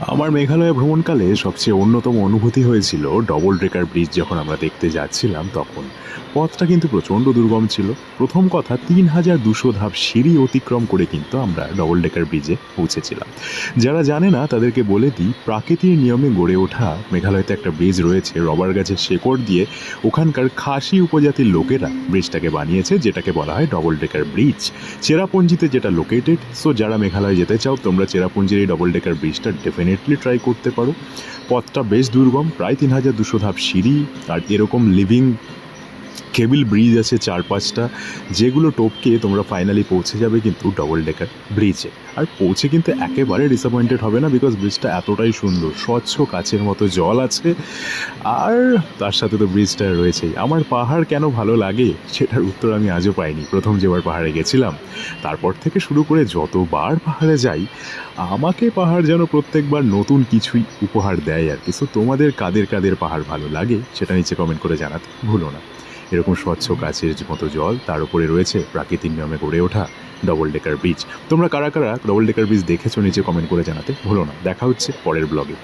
আমার মেঘালয় ভ্রমণকালে সবচেয়ে অন্যতম অনুভূতি হয়েছিল ডবল ড্রেকার ব্রিজ যখন আমরা দেখতে যাচ্ছিলাম তখন। পথটা কিন্তু প্রচণ্ড দুর্গম ছিল। প্রথম কথা তিন হাজার দুশো ধাপ সিঁড়ি অতিক্রম করে কিন্তু আমরা ডবল ডেকার ব্রিজে পৌঁছেছিলাম। যারা জানে না, তাদেরকে বলে দিই, প্রাকৃতির নিয়মে গড়ে ওঠা মেঘালয়তে একটা ব্রিজ রয়েছে। রবার গাছের শেকড় দিয়ে ওখানকার খাসি উপজাতির লোকেরা ব্রিজটাকে বানিয়েছে, যেটাকে বলা হয় ডবল ডেকার ব্রিজ চেরাপুঞ্জিতে যেটা লোকেটেড সো যারা মেঘালয় যেতে চাও, তোমরা চেরাপুঞ্জির এই ডবল ডেকার ব্রিজটা ডেফিনেটলি ট্রাই করতে পারো। পথটা বেশ দুর্গম, প্রায় তিন হাজার দুশো ধাপ সিঁড়ি আর এরকম লিভিং কেবিল ব্রিজ আছে চার পাঁচটা যেগুলো টপকে তোমরা ফাইনালি পৌঁছে যাবে কিন্তু ডবল ডেকার ব্রিজে আর পৌঁছে কিন্তু একেবারে ডিসঅ্যাপয়েন্টেড হবে না বিকজ ব্রিজটা এতটাই সুন্দর, স্বচ্ছ কাছের মতো জল আছে, আর তার সাথে তো ব্রিজটা রয়েছেই। আমার পাহাড় কেন ভালো লাগে? সেটার উত্তর আমি আজও পাইনি। প্রথম যেবার পাহাড়ে গেছিলাম, তারপর থেকে শুরু করে যতবার পাহাড়ে যাই, আমাকে পাহাড় যেন প্রত্যেকবার নতুন কিছুই উপহার দেয় আর কি। সো তোমাদের কাদের কাদের পাহাড় ভালো লাগে, সেটা নিচে কমেন্ট করে জানাতে ভুলো না। এরকম স্বচ্ছ গাছের মতো জল, তার উপরে রয়েছে প্রাকৃতিক নিয়মে গড়ে ওঠা ডবল ডেকার ব্রিজ তোমরা কারা কারা ডবল ডেকার ব্রিজ দেখেছ, নিচে কমেন্ট করে জানাতে ভুলো না। দেখা হচ্ছে পরের ব্লগে